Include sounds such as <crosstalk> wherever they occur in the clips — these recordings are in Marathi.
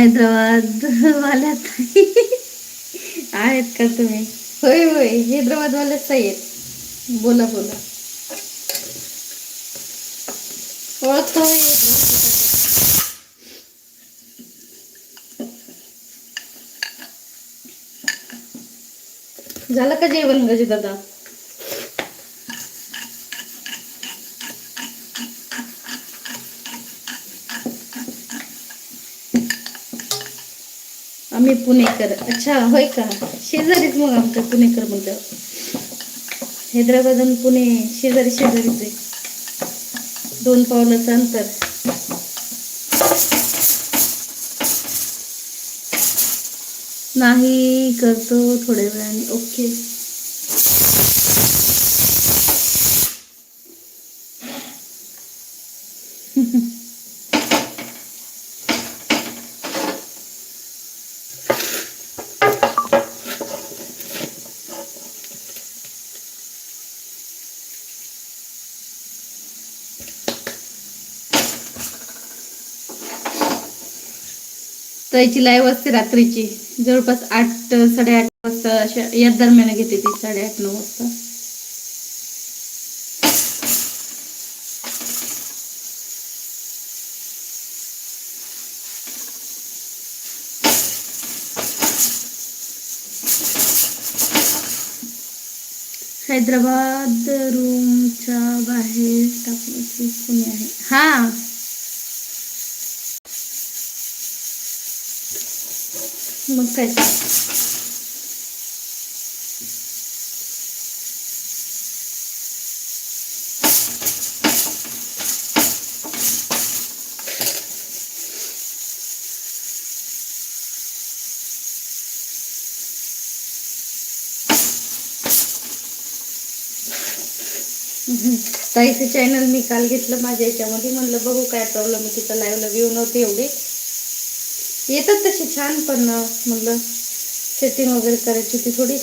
हैदराबाद वाल्यात आहेत का तुम्ही? होय होय. हैदराबाद वाल्याच आहेत. बोला बोला. ओळखतो झालं का जेवण गजे दादा? आम्ही पुणेकर. अच्छा होय का? शेजारीच मग आमचं पुणेकर म्हणतो हैदराबाद आणि पुणे शेजारी शेजारीच आहे. दोन पावलाचं अंतर. नाही करतो थोड्या वेळाने. ओके. ताईची लाईव्ह असते रात्रीची. जवळपास आठ साडेआठ वाजता अशा या दरम्यान घेते ती साडेआठ नऊ वाजता. हैदराबाद रूमच्या बाहेर टाकण्याची कोणी आहे. हा. मग काय? ताईचं चॅनल मी काल घेतलं माझ्या याच्यामध्ये. म्हणलं बघू काय प्रॉब्लेम आहे. तिथं लाईव्हला व्ह्यू नव्हते एवढे. येतात तशी छान पण म्हटलं सेटिंग वगैरे करायची होती थोडी.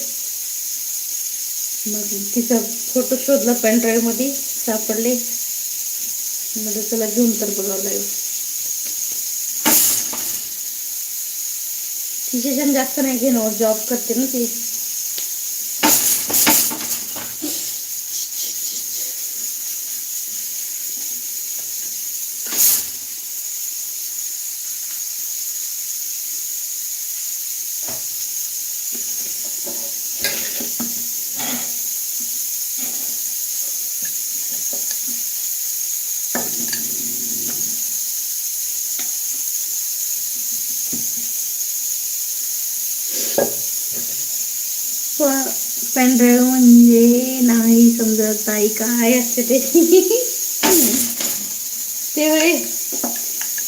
मग तिचा फोटो शोधला पेन ड्राईव्हमध्ये सापडले. म्हणजे चला घेऊन तर बघावं लागेल तिचे जण जास्त नाही घेणं जॉब करते ना ती पेन ड्राईव्ह म्हणजे नाही समजत काय असते ते? ते होय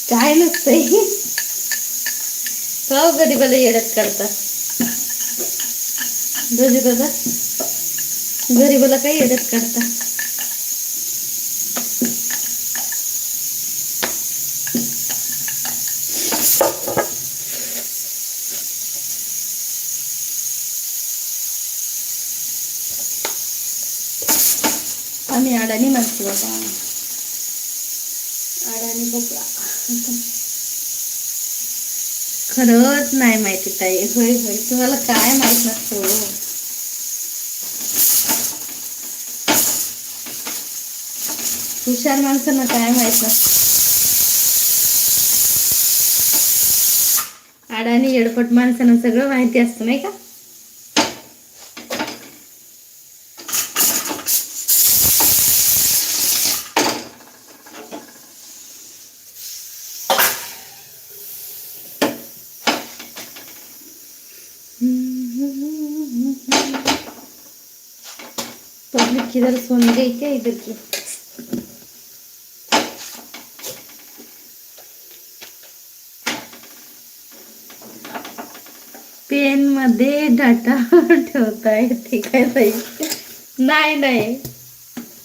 काय नसतंय. का गरीबाला येडत करता? गजी दादा गरीबाला काही येडत करता? आम्ही अडाणी बाबा. अडाणी भोपळा खरंच नाही माहिती ताई. होय होय. तुम्हाला काय माहीत नसतो हो. हुशार माणसांना काय माहीत नसतं. अडाणी येडपट माणसांना सगळं माहिती असतं नाही का? पब्लिक किधर सोने गई क्या इधर की पेन मध्ये डाटा ठेवताय ठीक आहे ताई नाही नाही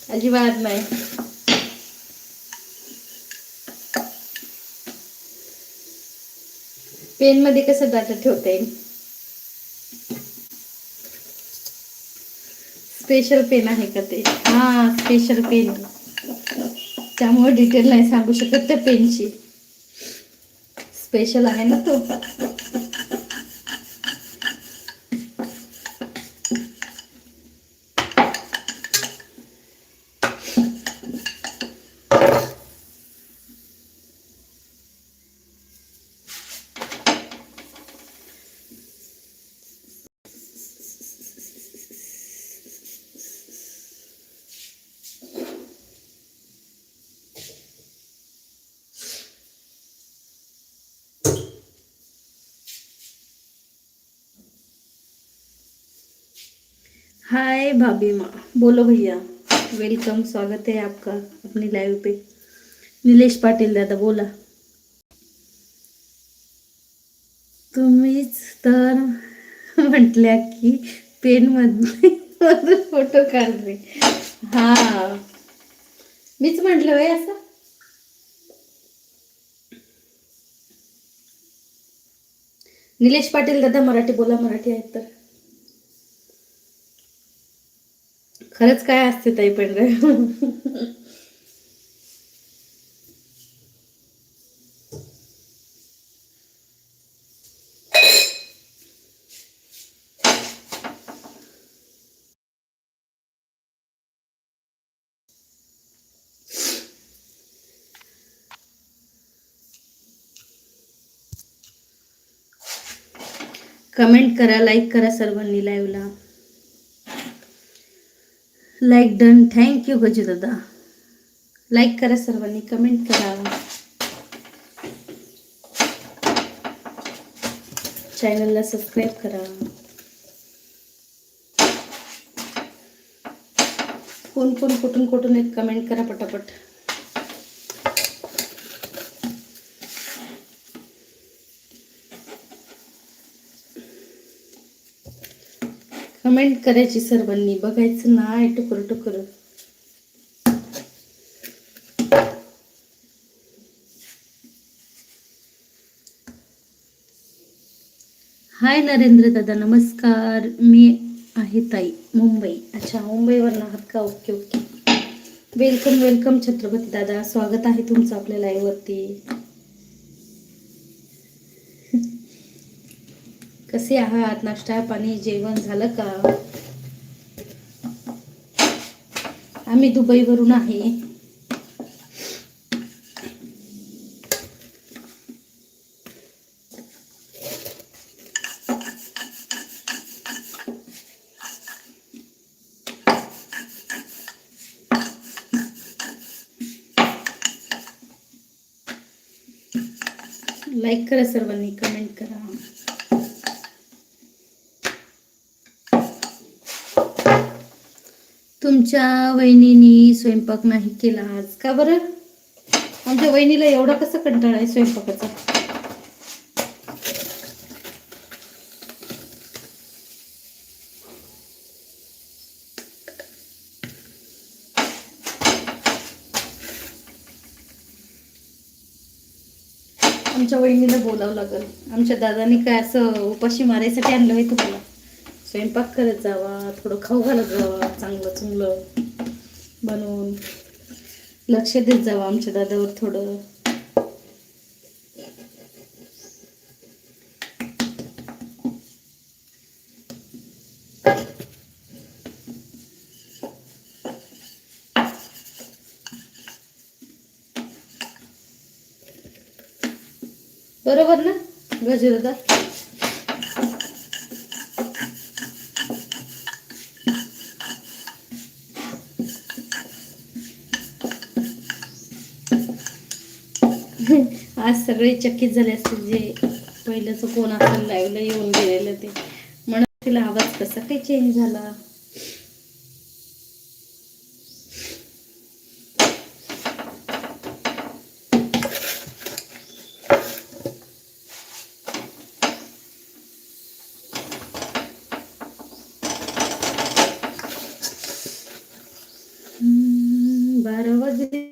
अजिबात नाही पेन मध्ये कसं डाटा ठेवता येईल स्पेशल पेन आहे का ते? हा स्पेशल पेन त्यामुळे डिटेल नाही सांगू शकत त्या पेनची स्पेशल आहे ना तो. हाय भाभी माँ बोलो भैया. वेलकम स्वागत है आपका अपनी लाइव पे. निलेश पाटील दादा बोला. तुम्हीच तर म्हटल्या की पेन मध्ये फोटो काढले. हा. मीच म्हटलं होय असं? निलेश पाटील दादा मराठी बोला मराठी आहेत तर. खरंच काय असते ताई पेनड्राईव्ह कमेंट करा लाईक करा सर्वांनी लाईव्हला लाईक डन थँक्यू गजू दादा लाईक करा सर्वांनी कमेंट करा. चॅनलला सबस्क्राईब करा. कोण कोण कुठून कुठून एक कमेंट करा पटापट. कमेंट करायची सर्वांनी. बघायचं नाही टुकर टुकर. हाय नरेंद्र दादा नमस्कार. मी आहे ताई मुंबई. अच्छा मुंबईवर आहात का? Okay okay. Welcome welcome Chhatrapati Dada. स्वागत आहे तुमचं आपल्या लाईव्ह कसे आहात? नाश्ता पाणी जेवण झालं का? आम्ही दुबईवरून आहे. लाईक करा सर्वांनी कमेंट करा. तुमच्या वहिनीनी स्वयंपाक नाही केला आज. का बरं? आमच्या वहिनीला एवढा कसा कंटाळा आहे स्वयंपाकाचा? आमच्या वहिनीला बोलावं लागल. आमच्या दादानी काय असं उपाशी मारायसाठी आणलं आहे तुम्हाला? स्वयंपाक करत जावा थोडं खाऊ घालत जावा चांगलं चुंगलं बनवून. लक्ष देत जावा आमच्या दादावर थोडं. बरोबर ना गजू दादा आज सगळे चकित झाले असतील जे पहिलंच कोण असेल लाईव्हला येऊन गेलेलं ते. म्हणून तिला आवाज कसा काही चेंज झाला हम्म, बारा वाजले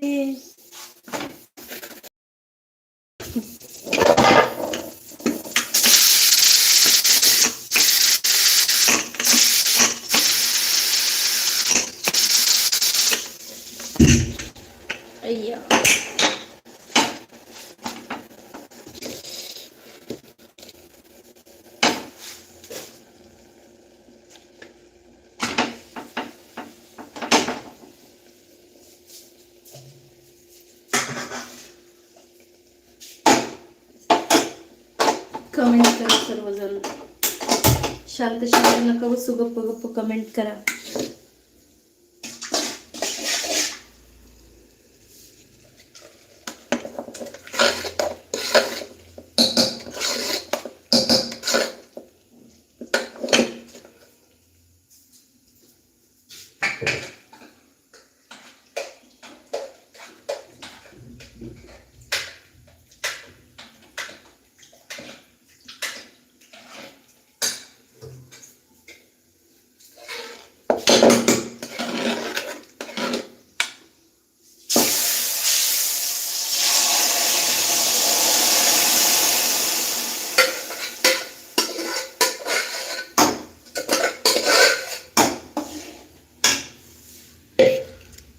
कमेंट करा सर्वजण शांत शांत नका बसू गप्प गप्प कमेंट करा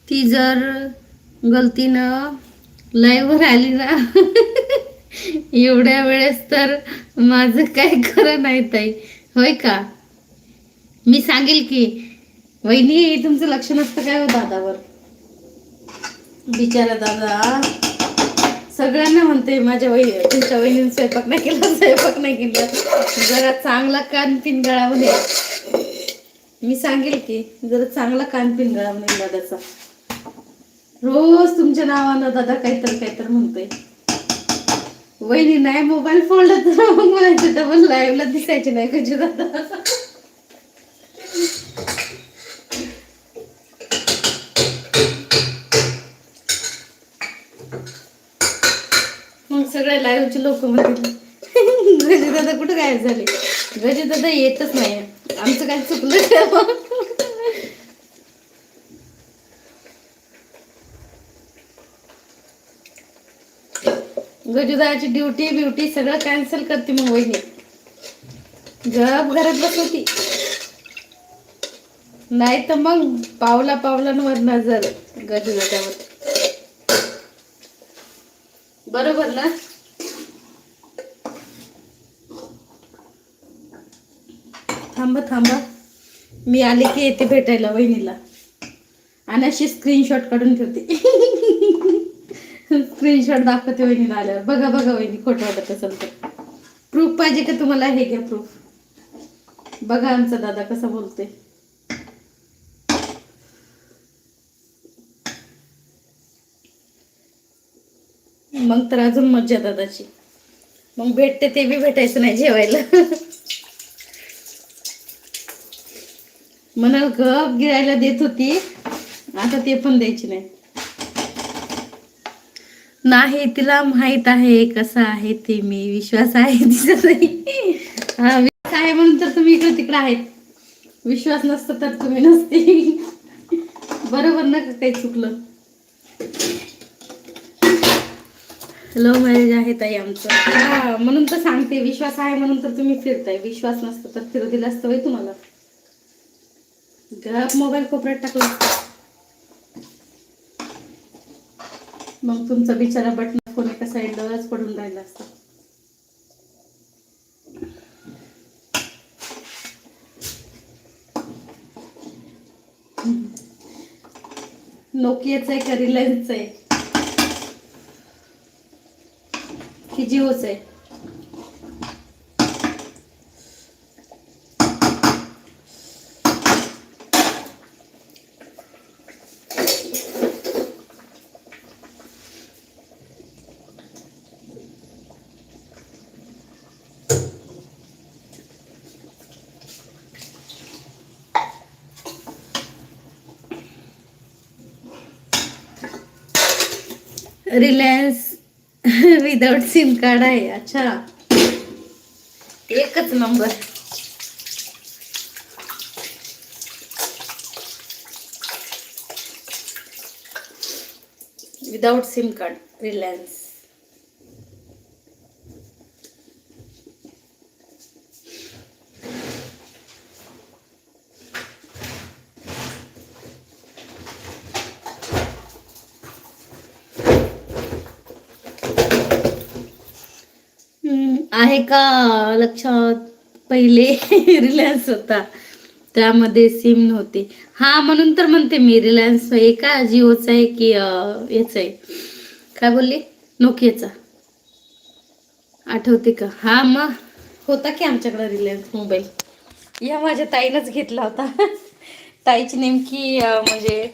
ती जर गलतीनं लाईव्हवर आली ना? एवढ्या वेळेस तर माझं काय खरं नाही ताई. होय का? मी सांगेल की वहिनी तुमचं लक्ष नसतं काय हो दादावर? बिचारा दादा सगळ्यांना म्हणते माझ्या वही तुमच्या वहिनीने स्वयंपाक नाही केला स्वयंपाक नाही केला. जरा चांगला कान पिन गळावून मी सांगेल की जरा चांगला कान पिन गळावून दादाचा. रोज तुमच्या नावानं दादा काहीतरी काहीतरी म्हणतोय. वहिनी नाही मोबाईल फोडला तर मग म्हणायचं डबल लाईव्हला दिसायचे नाही कशी दादा? मग सगळ्या लाईव्हचे लोक म्हणतील गजे दादा कुठं गायब झाले? गजे दादा येतच नाही. आमचं काय चुकलं तेव्हा गजुदाची ड्युटी ब्युटी सगळं कॅन्सल करते मग वहिनी. जप घरात बस होती नाही तर मग पावला पावलांवर नजर गजूदाच्यावर बरोबर ना? थांबा थांबा. मी आले की येते भेटायला वहिनीला. आणि अशी स्क्रीनशॉट काढून ठेवते. <laughs> स्क्रीनशॉट दाखवते वहिनीला आल्यावर बघा बघा वहिनी खोटं वाटत असेल तर. प्रूफ पाहिजे का तुम्हाला? हे घ्या प्रूफ बघा आमचा दादा कसा बोलते मग तर अजून मज्जा दादाची. मग भेटते ते बी भेटायचं नाही जेवायला. म्हणाल गप गिरायला देत होती. आता ते पण द्यायची नाही. नाही तिला माहीत आहे कसं आहे ते मी विश्वास आहे तिचा नाही. हा विश्वास आहे म्हणून तर तुम्ही इकडे तिकडे आहेत. विश्वास नसता तर तुम्ही नसते. बरोबर ना काही चुकलं? लव्ह मॅरेज आहे ताई आमचं. हा म्हणून तर सांगते विश्वास आहे म्हणून तर तुम्ही फिरताय. विश्वास नसतो तर फिरू दिला असतं तुम्हाला. गप मोबाईल कोपऱ्यात टाकला असता. मग तुमचा बिचारा बटन फोन एका साईडलाच पडून राहिला असता. नोकियाचं आहे का रिलायन्सचं आहे? की जिओचं आहे? रिलायन्स <laughs> विदाउट सिम कार्ड आहे. अच्छा. एकच number. Without sim card Reliance. आहे का? लक्षात. पहिले <laughs> रिलायन्स होता. त्यामध्ये सिम नव्हते. हा म्हणून तर म्हणते मी रिलायन्स आहे का जिओचा आहे की याचा आहे? काय बोलली? नोकियाचा. आठवते का? हा मग. होता की आमच्याकडे रिलायन्स मोबाईल? या माझ्या ताईनंच घेतला होता. <laughs> ताईची नेमकी म्हणजे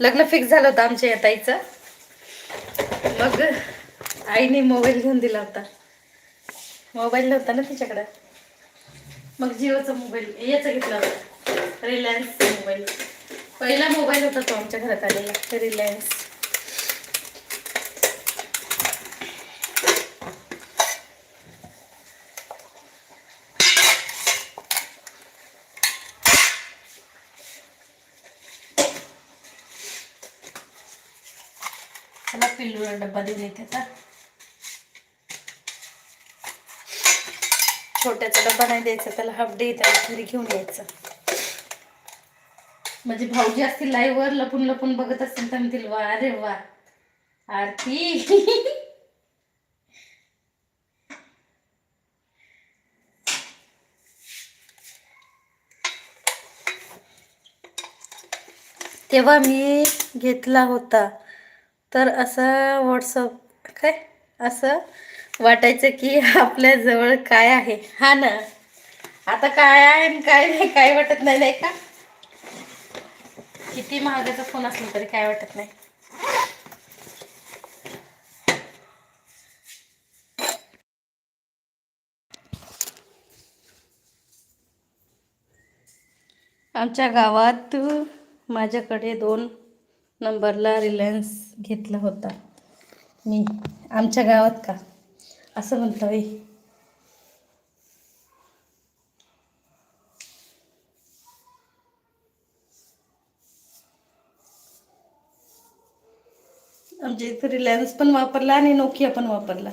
लग्न फिक्स झालं होतं आमच्या या ताईचं. मग आईने मोबाईल घेऊन दिला होता. मोबाईल नव्हता ना तिच्याकडं. मग जिओचा मोबाईल याचा घेतला होता. रिलायन्सचा मोबाईल. पहिला मोबाईल होता तो आमच्या घरात आलेला रिलायन्स मला पिल्लूला डब्बा देऊन येते आता. छोट्याचा डब्बा नाही द्यायचा त्याला हाफ डे त्याला घरी घेऊन यायचं. म्हणजे भाऊजी असतील लाईव्ह वर लपून लपून बघत असतील तर म्हणतील वा अरे वा आरती. तेव्हा मी घेतला होता. तर असं व्हॉट्सअप काय? असं वाटायचं की आपल्या जवळ काय आहे? हा ना. आता काय आहे आणि काय नाही काय वाटत नाही नाही का? किती महागाचा फोन असला तरी काय वाटत नाही. आमच्या गावात माझ्याकडे दोन नंबरला रिलायन्स घेतला होता. मी. आमच्या गावात का? असं म्हणतो आहे आमच्या इथं रिलायन्स पण वापरला आणि नोकिया पण वापरला.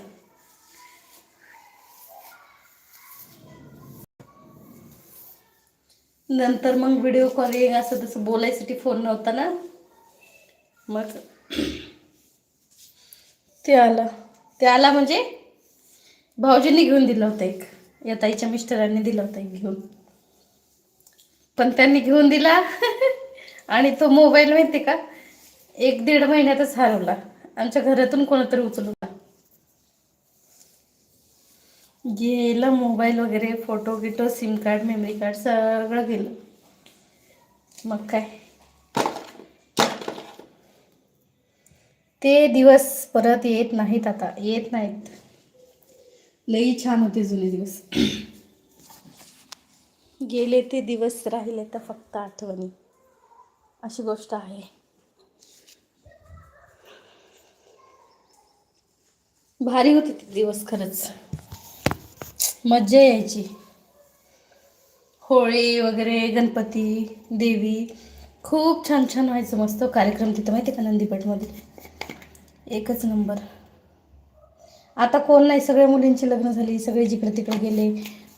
नंतर मग व्हिडिओ कॉलिंग असं तसं बोलायसाठी फोन नव्हता ना? मग ते आला. ते आला म्हणजे? भाऊजींनी घेऊन दिलं होतं एक. या ताईच्या मिस्टरांनी दिलं होतं एक घेऊन. पण त्यांनी घेऊन दिला. <laughs> आणि तो मोबाईल माहिती का? एक दीड महिन्यातच हरवला. आमच्या घरातून कोणतरी उचलला गेला मोबाईल वगैरे फोटो गिटो सिम कार्ड मेमरी कार्ड सगळं गेलं. मग काय? ते दिवस परत येत नाहीत आता. येत नाहीत. लई छान होते जुने दिवस. <clears throat> गेले ते दिवस राहिले तर फक्त आठवणी. अशी गोष्ट आहे. भारी होते ते दिवस खरंच. मज्जा यायची. होळी वगैरे गणपती देवी खूप छान छान व्हायचं मस्त. कार्यक्रम तिथं माहिती का नंदीपेठमध्ये एकच नंबर. आता कोण नाही सगळ्या मुलींची लग्न झाली सगळे जिकडे तिकडे गेले.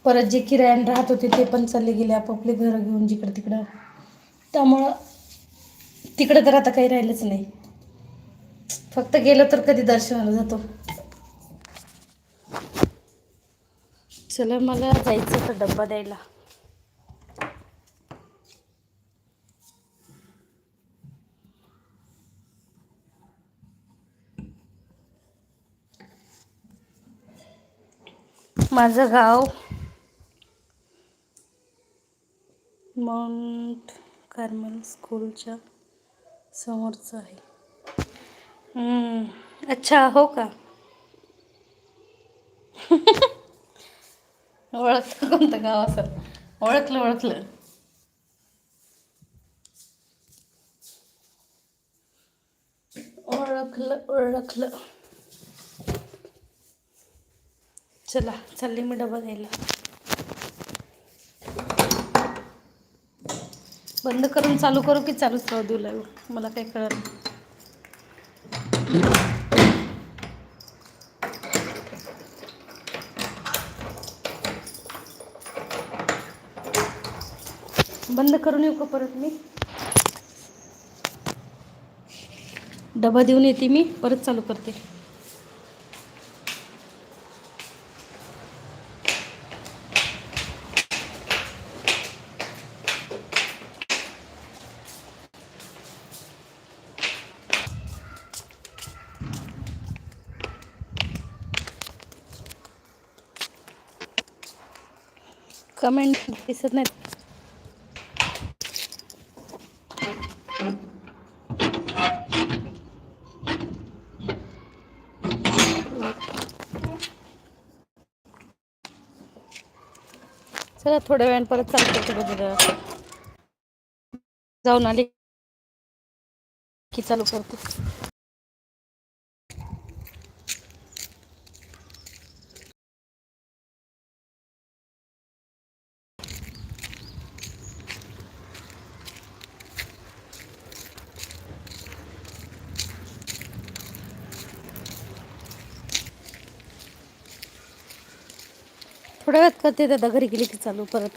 परत जे किरायान राहत होते ते पण चालले गेले आपापले घरं घेऊन जिकडं तिकडं. त्यामुळं तिकडं तर आता काही राहिलंच नाही. फक्त गेलं तर कधी दर्शनाला जातो. चला मला जायचं तर डब्बा द्यायला. माझं गाव. माउंट कार्मल स्कूलच्या समोरचं आहे. अच्छा हो का? <laughs> ओळखलं कोणतं गाव असं? ओळखलं ओळखलं. ओळखलं ओळखलं. चला चालले मी डबा द्यायला बंद करून चालू करू की चालूच राहू देऊ लागू मला काही कळत नाही. बंद करून येऊ का परत मी? डबा देऊन येते मी परत चालू करते. कमेंट दिसत नाहीत. चला थोड्या वेळाने परत चालतो जाऊन आले की चालू करते थोड्या वेळात करते दादा घरी गेली की चालू परत.